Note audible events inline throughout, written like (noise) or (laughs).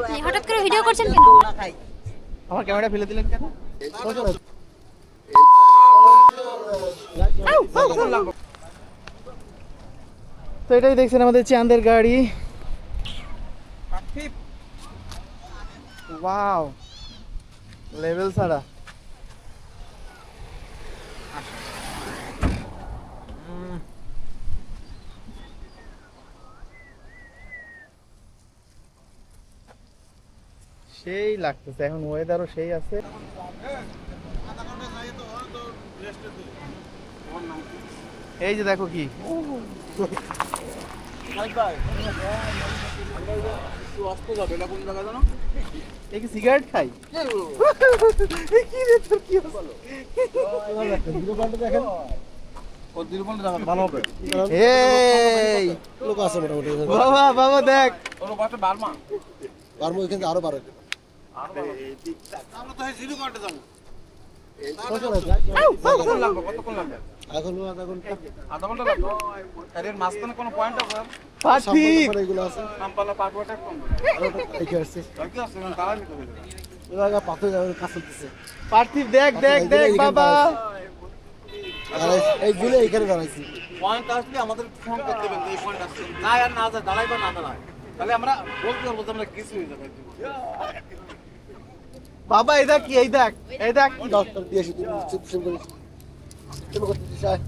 আপনি হঠাৎ করে ভিডিও করছেন কেন? আমার ক্যামেরা ফেলে দিলেন কেন? তো এটাই দেখছেন আমাদের চাঁদের গাড়ি। ওয়াও লেভেল ছাড়া। সেই লাগতেছে এখন ওয়েদারও সেই আছে। এই যে দেখো কি। এই কি সিগারেট খাই? কি রে তোর কি হলো? এই। লোক আছে মোটামুটি। বাবা বাবা দেখ। আরও বারো কোনো পয়েন্ট আছে দেখ দেখ দেখ বাবা দাঁড়াইছি পয়েন্ট আসলে আমাদের ফোন করতে এই আসছে না আর না না দাঁড়ায় তাহলে আমরা বলতে পারব আমরা কিছু হয়ে যাবে বাবা, এই দেখ কি, এই দেখ এই দেখ দশটা দিয়েছি তুমি চুপ চুপ করে তুমি করতে চাই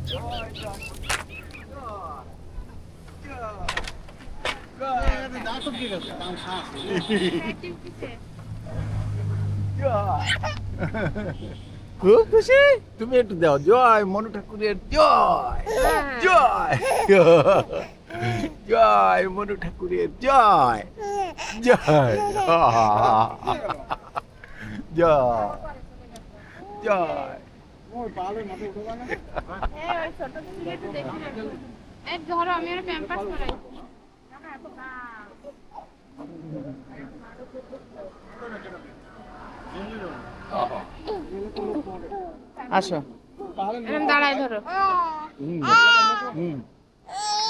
খুব খুশি? তুমি একটু দাও, জয়, মনু ঠাকুরের জয় জয়। জয়, মনু ঠাকুরের জয় জয়। জয় জয় ধরো আমি ওর প্যাম্পাস করাই আসো। দাঁড়ায় ধরো।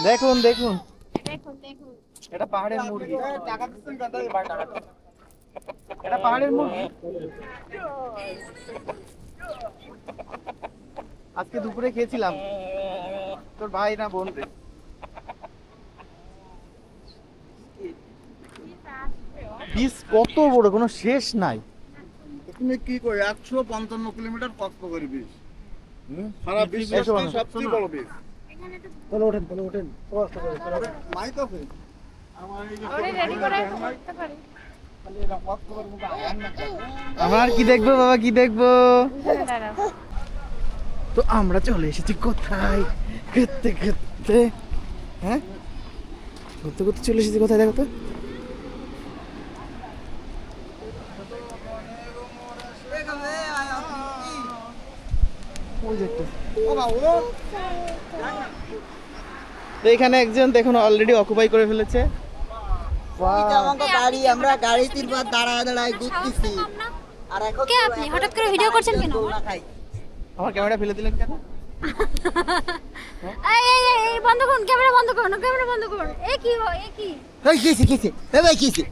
দেখুন দেখুন। দেখুন দেখুন। এটা পাহাড়ের মুরগি। এটা পাহাড়ের মুরগি আজকে দুপুরে খেয়েছিলাম। তোর ভাই না বোন? রে বিষ কত বড়? কোনো শেষ নাই। তুমি কি কই একশো পঞ্চান্ন কিলোমিটার কষ্ট করে বিষ সারা বিশ্বের। সবচেয়ে বড় বিষ। তাহলে ওঠেন তাহলে ওঠেন। কষ্ট করে মাইক আছে আমার এই যে ওরে রেডি করে করতে পারি। আমার কি দেখব, বাবা, কি দেখব? তো আমরা চলে এসেছি কোথায়? ঘুরতে ঘুরতে। হ্যাঁ? ঘুরতে ঘুরতে চলে এসেছি কোথায়, দেখো তো? এখানে একজন দেখুন অলরেডি অকুপাই করে ফেলেছে। আমাকে গাড়ি আমরা গাড়ি তিনবার দাঁড়ায় দাঁড়ায় ঘুরতেছি। আর এখন কে আপনি? হঠাৎ করে ভিডিও করছেন কেন? আমার ক্যামেরা ফেলে দিলেন কেন? (laughs) এই এই এই, এই বন্ধ করুন ক্যামেরা বন্ধ করুন ক্যামেরা বন্ধ করুন। এ কি এ কি? এই কিছে কিছে এ ভাই কিছে